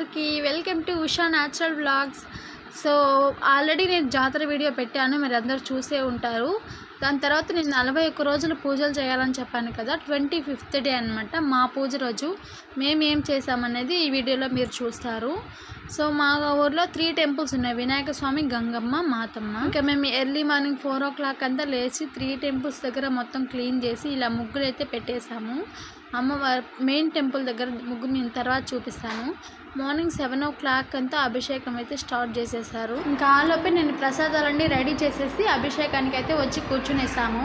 అందరికీ welcome to Usha natural vlogs. So already నేను జాతర వీడియో పెట్టాను మీరు అందరు చూసే ఉంటారు. దాని తర్వాత నేను నలభై ఒక్క రోజులు పూజలు చేయాలని చెప్పాను కదా ట్వంటీ ఫిఫ్త్ డే అనమాట మా పూజ రోజు. మేము ఏం చేసామనేది ఈ వీడియోలో మీరు చూస్తారు. సో మా ఊర్లో త్రీ టెంపుల్స్ ఉన్నాయి వినాయక స్వామి గంగమ్మ మాతమ్మ. ఇంకా మేము early morning four o'clock అంతా లేచి త్రీ టెంపుల్స్ దగ్గర మొత్తం క్లీన్ చేసి ఇలా ముగ్గురు అయితే పెట్టేశాము. అమ్మవారి మెయిన్ టెంపుల్ దగ్గర ముగ్గు నేను తర్వాత చూపిస్తాను. మార్నింగ్ సెవెన్ ఓ క్లాక్ అంతా అభిషేకం అయితే స్టార్ట్ చేసేసారు. ఇంకా ఆలోపే నేను ప్రసాదాలన్నీ రెడీ చేసేసి అభిషేకానికి అయితే వచ్చి కూర్చునేసాము.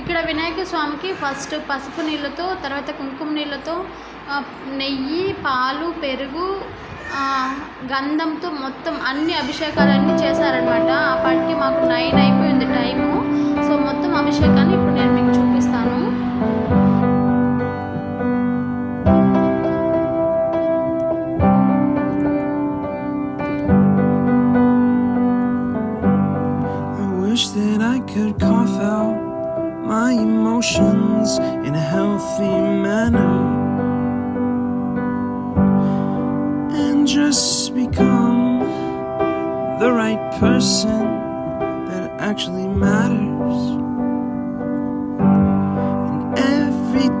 ఇక్కడ వినాయక స్వామికి ఫస్ట్ పసుపు నీళ్ళతో తర్వాత కుంకుమ నీళ్ళతో నెయ్యి పాలు పెరుగు గంధంతో మొత్తం అన్ని అభిషేకాలన్నీ చేశారనమాట అప్పటికి మాకు నైన్ అయిపోయింది టైము. సో మొత్తం అభిషేకం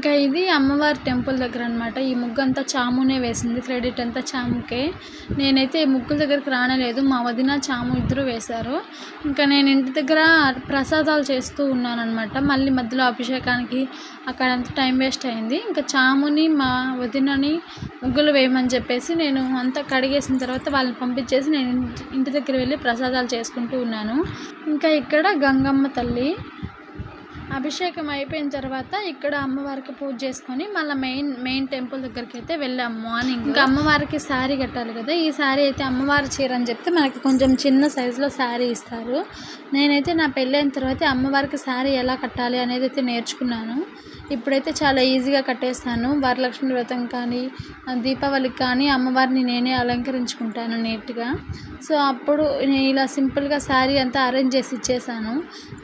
ఇంకా ఇది అమ్మవారి టెంపుల్ దగ్గర అనమాట ఈ ముగ్గు అంతా చామునే వేసింది. క్రెడిట్ అంతా చాముకే. నేనైతే ఈ ముగ్గుల దగ్గరికి రానలేదు. మా వదిన చాము ఇద్దరు వేశారు. ఇంకా నేను ఇంటి దగ్గర ప్రసాదాలు చేస్తూ ఉన్నాను అనమాట మళ్ళీ మధ్యలో అభిషేకానికి అక్కడ అంత టైం వేస్ట్ అయింది. ఇంకా చాముని మా వదినని ముగ్గులు వేయమని చెప్పేసి నేను అంతా కడిగేసిన తర్వాత వాళ్ళని పంపించేసి నేను ఇంటి దగ్గర వెళ్ళి ప్రసాదాలు చేసుకుంటూ ఉన్నాను. ఇంకా ఇక్కడ గంగమ్మ తల్లి అభిషేకం అయిపోయిన తర్వాత ఇక్కడ అమ్మవారికి పూజ చేసుకొని మళ్ళీ మెయిన్ మెయిన్ టెంపుల్ దగ్గరికి అయితే వెళ్ళాము మార్నింగ్. ఇంకా అమ్మవారికి శారీ కట్టాలి కదా. ఈ శారీ అయితే అమ్మవారి చీర అని చెప్తే మనకి కొంచెం చిన్న సైజులో శారీ ఇస్తారు. నేనైతే నా పెళ్ళైన తర్వాత అమ్మవారికి శారీ ఎలా కట్టాలి అనేది అయితే నేర్చుకున్నాను. ఇప్పుడైతే చాలా ఈజీగా కట్టేస్తాను. వరలక్ష్మి వ్రతం కానీ దీపావళికి కానీ అమ్మవారిని నేనే అలంకరించుకుంటాను నీట్గా. సో అప్పుడు నేను ఇలా సింపుల్గా శారీ అంతా అరేంజ్ చేసి ఇచ్చేసాను.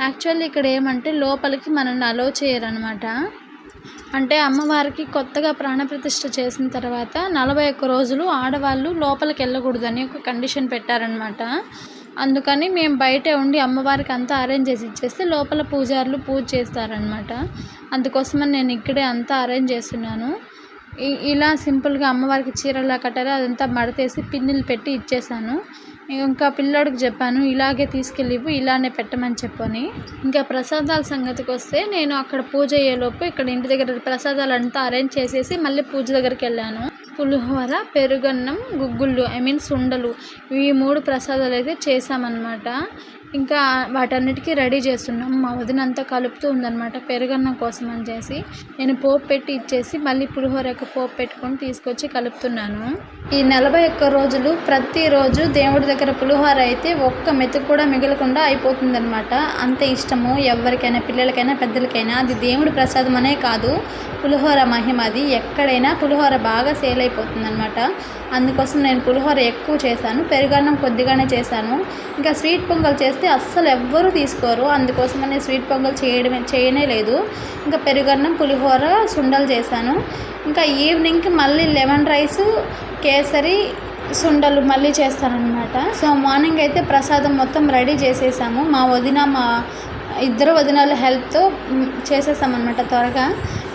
యాక్చువల్లీ ఇక్కడ ఏమంటే లోపలికి మనల్ని అలో చేయరనమాట. అంటే అమ్మవారికి కొత్తగా ప్రాణప్రతిష్ఠ చేసిన తర్వాత నలభై ఒక్క రోజులు ఆడవాళ్ళు లోపలికి వెళ్ళకూడదని ఒక కండిషన్ పెట్టారనమాట. అందుకని మేము బయటే ఉండి అమ్మవారికి అంతా అరేంజ్ చేసి ఇచ్చేస్తే లోపల పూజారులు పూజ చేస్తారనమాట అందుకోసమని నేను ఇక్కడే అంతా అరేంజ్ చేస్తున్నాను. ఇ- ఇలా సింపుల్గా అమ్మవారికి చీరలా కట్టాలి అదంతా మడతేసి పిన్నులు పెట్టి ఇచ్చేసాను. ఇంకా పిల్లోడికి చెప్పాను ఇలాగే తీసుకెళ్ళివు ఇలానే పెట్టమని చెప్పని. ఇంకా ప్రసాదాల సంగతికి వస్తే నేను అక్కడ పూజ అయ్యేలోపు ఇక్కడ ఇంటి దగ్గర ప్రసాదాలు అంతా అరేంజ్ చేసేసి మళ్ళీ పూజ దగ్గరికి వెళ్ళాను. పులిహోర పెరుగన్నం గుగ్గుళ్ళు ఐ మీన్ సుండలు. ఈ మూడు ప్రసాదాలు అయితే చేసామన్నమాట ఇంకా వాటన్నిటికీ రెడీ చేస్తున్నాం. మా వదిన అంతా కలుపుతూ ఉందన్నమాట. పెరుగన్నం కోసం అని చేసి నేను పోపు పెట్టి ఇచ్చేసి మళ్ళీ పులిహోరకు పోపు పెట్టుకొని తీసుకొచ్చి కలుపుతున్నాను. ఈ నలభై ఒక్క రోజులు ప్రతిరోజు దేవుడి దగ్గర పులిహోర అయితే ఒక్క మెతుకు కూడా మిగలకుండా అయిపోతుందన్నమాట. అంత ఇష్టము ఎవరికైనా పిల్లలకైనా పెద్దలకైనా. అది దేవుడి ప్రసాదం అనే కాదు. పులిహోర మహిమ అది. ఎక్కడైనా పులిహోర బాగా సేల్ అయిపోతుందన్నమాట. అందుకోసం నేను పులిహోర ఎక్కువ చేశాను. పెరుగన్నం కొద్దిగానే చేశాను. ఇంకా స్వీట్ పొంగల్ చేస్తే అస్సలు ఎవ్వరూ తీసుకోరు. అందుకోసం నేను స్వీట్ పొంగల్ చేయడమే చేయనే లేదు. ఇంకా పెరుగన్నం పులిహోర సుండలు చేశాను. ఇంకా ఈవినింగ్కి మళ్ళీ లెమన్ రైస్ కేసరి సుండలు మళ్ళీ చేస్తానన్నమాట. సో మార్నింగ్ అయితే ప్రసాదం మొత్తం రెడీ చేసేసాము. మా వదిన మా ఇద్దరు వదినాల హెల్ప్తో చేసేసామన్నమాట త్వరగా.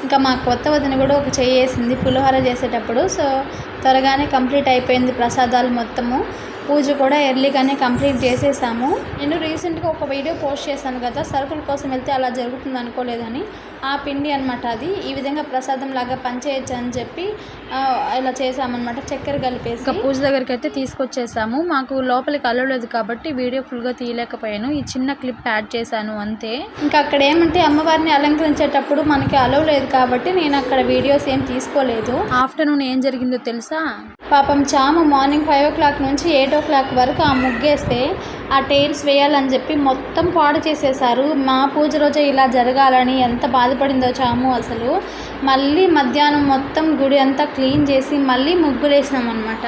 ఇంకా మా కొత్త వదిన కూడా ఒక చేయేసింది వేసింది పులిహోర చేసేటప్పుడు. సో త్వరగానే కంప్లీట్ అయిపోయింది ప్రసాదాలు మొత్తము. పూజ కూడా ఎర్లీగానే కంప్లీట్ చేసేసాము. నేను రీసెంట్గా ఒక వీడియో పోస్ట్ చేశాను కదా సరుకుల కోసం వెళ్తే అలా జరుగుతుంది అనుకోలేదని. ఆ పిండి అనమాట అది. ఈ విధంగా ప్రసాదం లాగా పనిచేయచ్చు అని చెప్పి ఇలా చేసామన్నమాట చక్కెర కలిపేసి. ఇంకా పూజ దగ్గరికి అయితే తీసుకొచ్చేసాము. మాకు లోపలికి అలవలేదు కాబట్టి వీడియో ఫుల్గా తీయలేకపోయాను. ఈ చిన్న క్లిప్ యాడ్ చేశాను అంతే. ఇంకా అక్కడ ఏమంటే అమ్మవారిని అలంకరించేటప్పుడు మనకి అలవ్ లేదు కాబట్టి నేను అక్కడ వీడియోస్ ఏం తీసుకోలేదు. ఆఫ్టర్నూన్ ఏం జరిగిందో తెలుసా? పాపం చాము మార్నింగ్ ఫైవ్ ఓ క్లాక్ నుంచి ఎయిట్ ఓ క్లాక్ వరకు ఆ ముగ్గేస్తే ఆ టైల్స్ వేయాలని చెప్పి మొత్తం పాడు చేసేసారు మా పూజ రోజే ఇలా జరగాలని ఎంత బాధపడిందో చాము అసలు. మళ్ళీ మధ్యాహ్నం మొత్తం గుడి అంతా క్లీన్ చేసి మళ్ళీ ముగ్గులు వేసినాం అనమాట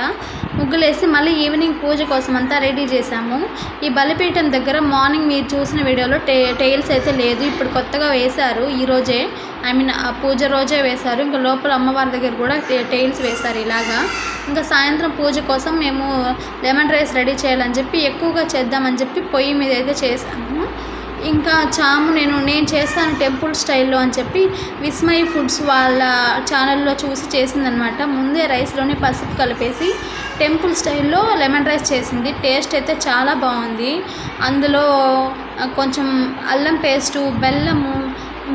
ముగ్గులు వేసి మళ్ళీ ఈవినింగ్ పూజ కోసం అంతా రెడీ చేసాము ఈ బలిపీఠం దగ్గర మార్నింగ్ మీరు చూసిన వీడియోలో టే టైల్స్ అయితే లేదు. ఇప్పుడు కొత్తగా వేశారు ఈరోజే ఐ మీన్ ఆ పూజ రోజే వేశారు. ఇంకా లోపల అమ్మవారి దగ్గర కూడా టైల్స్ వేశారు ఇలాగా. ఇంకా సాయంత్రం పూజ కోసం మేము లెమన్ రైస్ రెడీ చేయాలని చెప్పి ఎక్కువగా చేద్దామని చెప్పి పొయ్యి మీద అయితే చేసాము ఇంకా చాము నేను నేను చేస్తాను టెంపుల్ స్టైల్లో అని చెప్పి విస్మయ్ ఫుడ్స్ వాళ్ళ ఛానల్లో చూసి చేసిందనమాట. ముందే రైస్లోనే పసుపు కలిపేసి టెంపుల్ స్టైల్లో లెమన్ రైస్ చేసింది. టేస్ట్ అయితే చాలా బాగుంది. అందులో కొంచెం అల్లం పేస్టు బెల్లము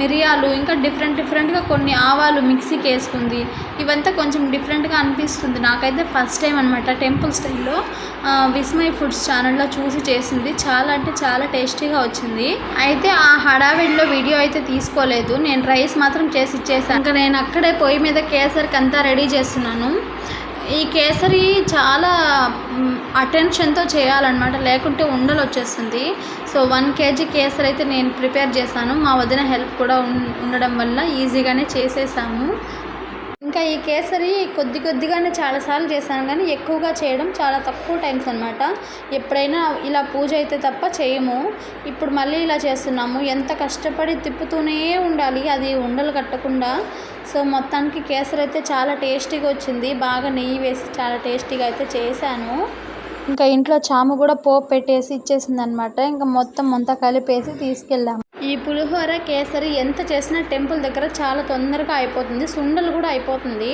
మిరియాలు ఇంకా డిఫరెంట్ డిఫరెంట్గా కొన్ని ఆవాలు మిక్సీకి వేసుకుంది. ఇవంతా కొంచెం డిఫరెంట్గా అనిపిస్తుంది. నాకైతే ఫస్ట్ టైం అనమాట టెంపుల్ స్టైల్లో విస్మయ్ ఫుడ్స్ ఛానల్లో చూసి చేసింది. చాలా అంటే చాలా టేస్టీగా వచ్చింది. అయితే ఆ హడావిడిలో వీడియో అయితే తీసుకోలేదు. నేను రైస్ మాత్రం చేసి ఇచ్చేసాను. ఇంకా నేను అక్కడే పొయ్యి మీద కేసరికి అంతా రెడీ చేస్తున్నాను. ఈ కేసరి చాలా అటెన్షన్తో చేయాలన్నమాట. లేకుంటే ఉండలు వచ్చేస్తుంది. సో వన్ కేజీ కేసర్ అయితే నేను ప్రిపేర్ చేశాను. మా వదిన హెల్ప్ కూడా ఉండడం వల్ల ఈజీగానే చేసేసాము. ఇంకా ఈ కేసరి కొద్ది కొద్దిగానే చాలాసార్లు చేశాను కానీ ఎక్కువగా చేయడం చాలా తక్కువ టైమ్స్ అనమాట ఎప్పుడైనా ఇలా పూజ అయితే తప్ప చేయము. ఇప్పుడు మళ్ళీ ఇలా చేస్తున్నాము. ఎంత కష్టపడి తిప్పుతూనే ఉండాలి. అది ఉండలు కట్టకుండా. సో మొత్తానికి కేసరి అయితే చాలా టేస్టీగా వచ్చింది. బాగా నెయ్యి వేసి చాలా టేస్టీగా అయితే చేశాను. ఇంకా ఇంట్లో చాము కూడా పోపు పెట్టేసి ఇచ్చేసింది అనమాట ఇంకా మొత్తం అంతా కలిపేసి తీసుకెళ్ళాము ఈ పులిహోర కేసరి ఎంత చేసినా టెంపుల్ దగ్గర చాలా తొందరగా అయిపోతుంది. సుండలు కూడా అయిపోతుంది.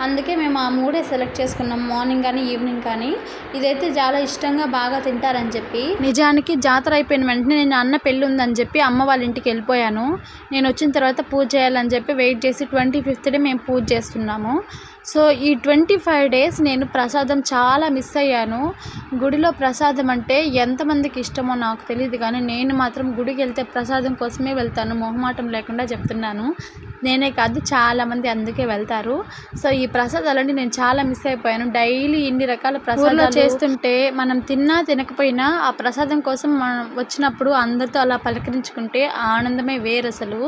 అందుకే మేము ఆ మూడే సెలెక్ట్ చేసుకున్నాం. మార్నింగ్ కానీ ఈవినింగ్ కానీ. ఇదైతే చాలా ఇష్టంగా బాగా తింటారని చెప్పి. నిజానికి జాతర అయిపోయిన వెంటనే నేను అన్న పెళ్ళి ఉందని చెప్పి అమ్మ వాళ్ళ ఇంటికి వెళ్ళిపోయాను. నేను వచ్చిన తర్వాత పూజ చేయాలని చెప్పి వెయిట్ చేసి ట్వంటీ ఫిఫ్త్ డే మేము పూజ చేస్తున్నాము. సో ఈ ట్వంటీ ఫైవ్ డేస్ నేను ప్రసాదం చాలా మిస్ అయ్యాను. గుడిలో ప్రసాదం అంటే ఎంతమందికి ఇష్టమో నాకు తెలియదు కానీ నేను మాత్రం గుడికి వెళ్తే ప్రసాదం కోసమే వెళ్తాను మొహమాటం లేకుండా చెప్తున్నాను. నేనే కాదు చాలామంది అందుకే వెళ్తారు. సో ఈ ప్రసాదాలన్నీ నేను చాలా మిస్ అయిపోయాను. డైలీ ఇన్ని రకాల ప్రసాదాలు చేస్తుంటే మనం తిన్నా తినకపోయినా ఆ ప్రసాదం కోసం మనం వచ్చినప్పుడు అందరితో అలా పలకరించుకుంటే ఆనందమే వేరు అసలు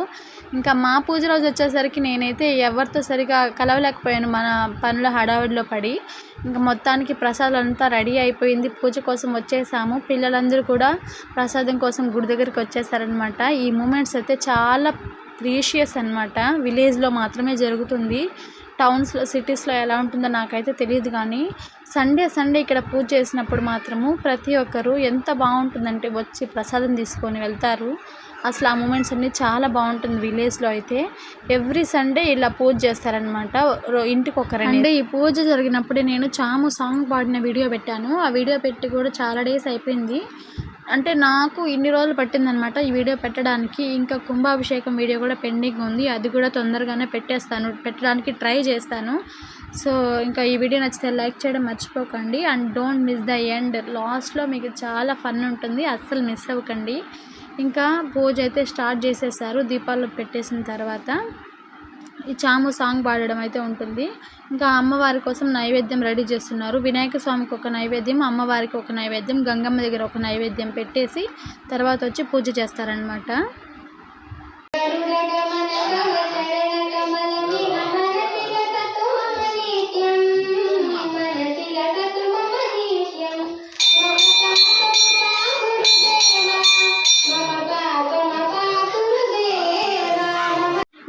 ఇంకా మా పూజ రోజు వచ్చేసరికి నేనైతే ఎవరితో సరిగా కలవలేకపోయాను. మన పనుల హడావిడిలో పడి ఇంకా మొత్తానికి ప్రసాదం అంతా రెడీ అయిపోయింది. పూజ కోసం వచ్చేసాము. పిల్లలందరూ కూడా ప్రసాదం కోసం గుడి దగ్గరికి వచ్చేసారనమాట ఈ మూమెంట్స్ అయితే చాలా ప్రీషియస్ అనమాట విలేజ్లో మాత్రమే జరుగుతుంది. టౌన్స్లో సిటీస్లో ఎలా ఉంటుందో నాకైతే తెలియదు కానీ సండే సండే ఇక్కడ పూజ చేసినప్పుడు మాత్రము ప్రతి ఒక్కరు ఎంత బాగుంటుందంటే వచ్చి ప్రసాదం తీసుకొని వెళ్తారు. అసలు ఆ మూమెంట్స్ అన్నీ చాలా బాగుంటుంది విలేజ్లో అయితే. ఎవ్రీ సండే ఇలా పూజ చేస్తారనమాట ఇంటికి ఒక అంటే ఈ పూజ జరిగినప్పుడే నేను చాము సాంగ్ పాడిన వీడియో పెట్టాను. ఆ వీడియో పెట్టి కూడా చాలా డేస్ అయిపోయింది. అంటే నాకు ఇన్ని రోజులు పట్టిందనమాట ఈ వీడియో పెట్టడానికి. ఇంకా కుంభాభిషేకం వీడియో కూడా పెండింగ్ ఉంది. అది కూడా తొందరగానే పెట్టేస్తాను. పెట్టడానికి ట్రై చేస్తాను. సో ఇంకా ఈ వీడియో నచ్చితే లైక్ చేయడం మర్చిపోకండి. And don't miss the end. లాస్ట్లో మీకు చాలా ఫన్ ఉంటుంది. అస్సలు మిస్ అవ్వకండి. ఇంకా పూజ అయితే స్టార్ట్ చేసేసారు. దీపాలు పెట్టేసిన తర్వాత. ఈ చాము సాంగ్ పాడడం అయితే ఉంటుంది. ఇంకా అమ్మవారి కోసం నైవేద్యం రెడీ చేస్తున్నారు. వినాయక స్వామికి ఒక నైవేద్యం అమ్మవారికి ఒక నైవేద్యం గంగమ్మ దగ్గర ఒక నైవేద్యం పెట్టేసి తర్వాత వచ్చి పూజ చేస్తారనమాట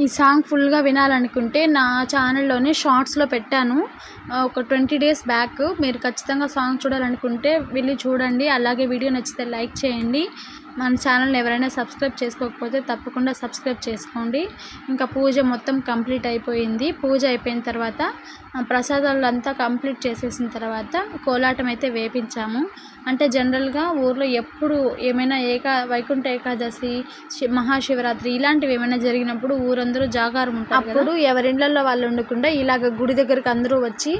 ఈ సాంగ్ ఫుల్గా వినాలనుకుంటే నా ఛానల్లోనే షార్ట్స్లో పెట్టాను. ఒక ట్వంటీ డేస్ బ్యాక్ మీరు ఖచ్చితంగా సాంగ్ చూడాలనుకుంటే వెళ్ళి చూడండి. అలాగే వీడియో నచ్చితే లైక్ చేయండి. మన ఛానల్ని ఎవరైనా సబ్స్క్రైబ్ చేసుకోకపోతే తప్పకుండా సబ్స్క్రైబ్ చేసుకోండి. ఇంకా పూజ మొత్తం కంప్లీట్ అయిపోయింది. పూజ అయిపోయిన తర్వాత ప్రసాదాలు అంతా కంప్లీట్ చేసేసిన తర్వాత కోలాటం అయితే వేపించాము. అంటే జనరల్గా ఊర్లో ఎప్పుడు ఏమైనా ఏకా వైకుంఠ ఏకాదశి మహాశివరాత్రి ఇలాంటివి ఏమైనా జరిగినప్పుడు ఊరందరూ జాగారం ఉంటారు అప్పుడు ఎవరిండ్లలో వాళ్ళు ఉండకుండా ఇలాగ గుడి దగ్గరికి అందరూ వచ్చి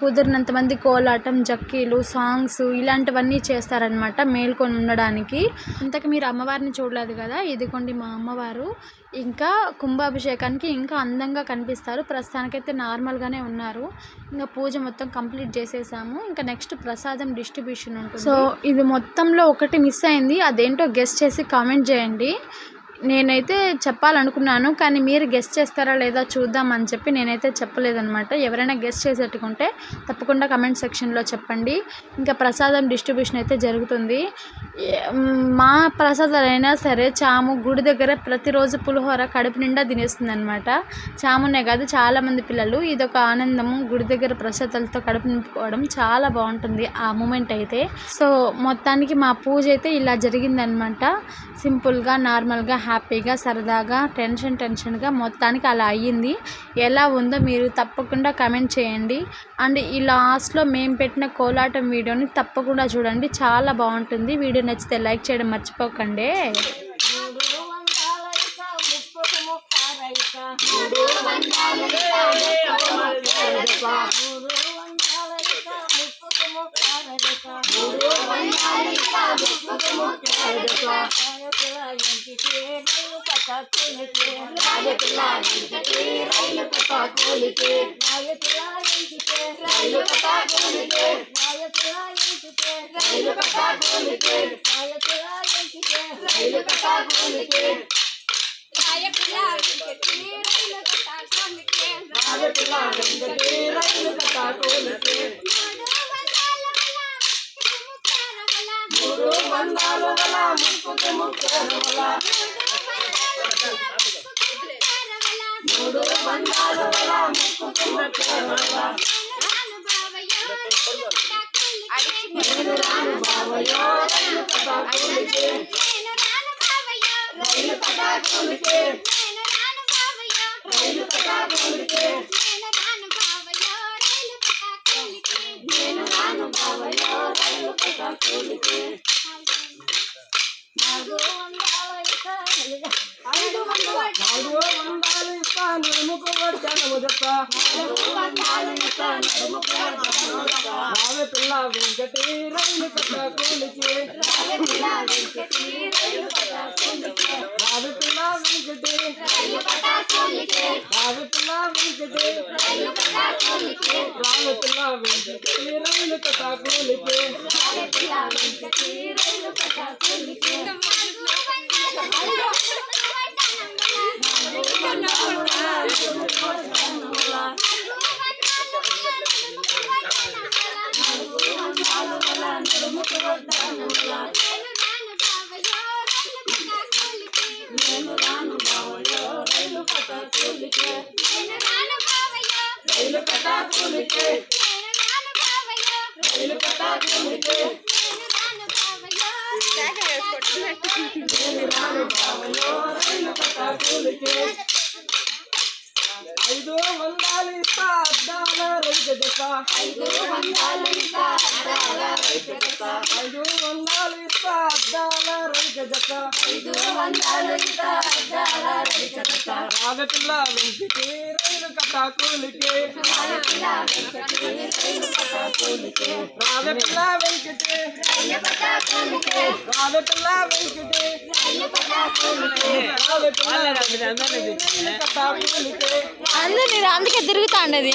కుదిరినంత మంది కోలాటం జక్కీలు సాంగ్స్ ఇలాంటివన్నీ చేస్తారనమాట మేల్కొని ఉండడానికి. ఇంతకు మీరు అమ్మవారిని చూడలేదు కదా? ఇదిగోండి మా అమ్మవారు. ఇంకా కుంభాభిషేకానికి ఇంకా అందంగా కనిపిస్తారు. ప్రస్తుతానికైతే నార్మల్గానే ఉన్నారు. ఇంకా పూజ మొత్తం కంప్లీట్ చేసేసాము. ఇంకా నెక్స్ట్ ప్రసాదం డిస్ట్రిబ్యూషన్ ఉంటుంది. సో ఇది మొత్తంలో ఒకటి మిస్ అయింది. అదేంటో గెస్ట్ చేసి కామెంట్ చేయండి. నేనైతే చెప్పాలనుకున్నాను కానీ మీరు గెస్ట్ చేస్తారా లేదా చూద్దాం అని చెప్పి నేనైతే చెప్పలేదనమాట ఎవరైనా గెస్ట్ చేసేట్టుకుంటే తప్పకుండా కమెంట్ సెక్షన్లో చెప్పండి. ఇంకా ప్రసాదం డిస్ట్రిబ్యూషన్ అయితే జరుగుతుంది. మా ప్రసాదాలు అయినా సరే చాము గుడి దగ్గర ప్రతిరోజు పులిహోర కడుపు నిండా తినేస్తుంది అనమాట చామునే కాదు చాలామంది పిల్లలు ఇదొక ఆనందము. గుడి దగ్గర ప్రసాదాలతో కడుపు నింపుకోవడం చాలా బాగుంటుంది ఆ మూమెంట్ అయితే. సో మొత్తానికి మా పూజ అయితే ఇలా జరిగిందనమాట సింపుల్గా నార్మల్గా హ్యాపీగా సరదాగా టెన్షన్ టెన్షన్గా మొత్తానికి అలా అయ్యింది. ఎలా ఉందో మీరు తప్పకుండా కమెంట్ చేయండి. అండ్ ఈ లాస్ట్లో మేము పెట్టిన కోలాటం వీడియోని తప్పకుండా చూడండి. చాలా బాగుంటుంది. వీడియో నచ్చితే లైక్ చేయడం మర్చిపోకండి. రైలు కథ కోలికే గురు బంధాలు గల ముక్కుకు ముక్కులు మూడు బంధాలు గల ముక్కుకు ముక్కులు నేను రాను బావయో రైలు Católica. రావే పిల్ల వెంకటి రైలు కట్ట కూలికి రావే పిల్ల వెంకటి రావే పిల్ల వెంకటి రావే పిల్ల వెంకటి రైలు కట్ట కూలికి రైలు ఐదు వందలు ఇస్తా అద్దాల. రైతు దశ ఐదు వందలు ఇస్తా అద్దాల రైతు దశ రాగ పిల్ల వెంకటి రైలు కట్ట కూలికి రాగ పిల్ల వెంకటి రాగ వెంకటి రాగ వెంకటి కట్ట కూలికి అందరు నేను అందుకే తిరుగుతా ఉండేది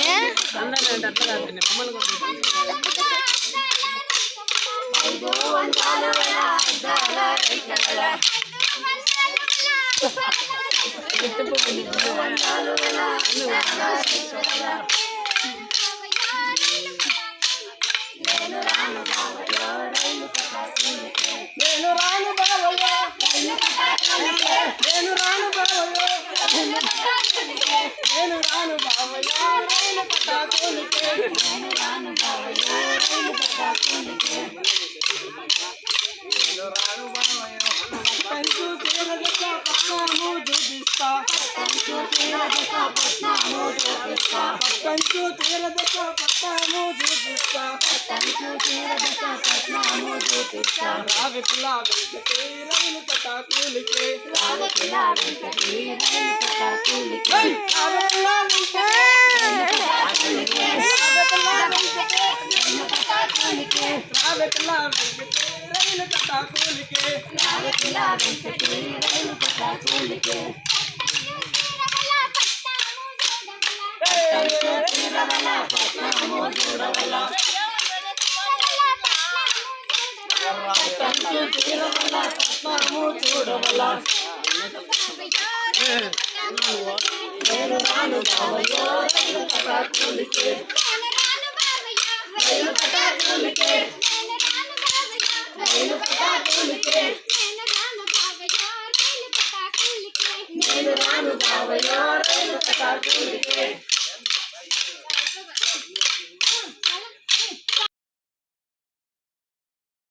నేను రాను బావయ్య నేను రాను బావయ్య Obrigada. राव पिला वेंकटे रविन पटाकुल के राव पिला वेंकटे रविन पटाकुल के राव पिला वेंकटे रविन पटाकुल के राव पिला वेंकटे रविन पटाकुल के राव पिला वेंकटे रविन पटाकुल के रविन पटाकुल के रविन पटाकुल के నేను రాను బావయో రైలు కథ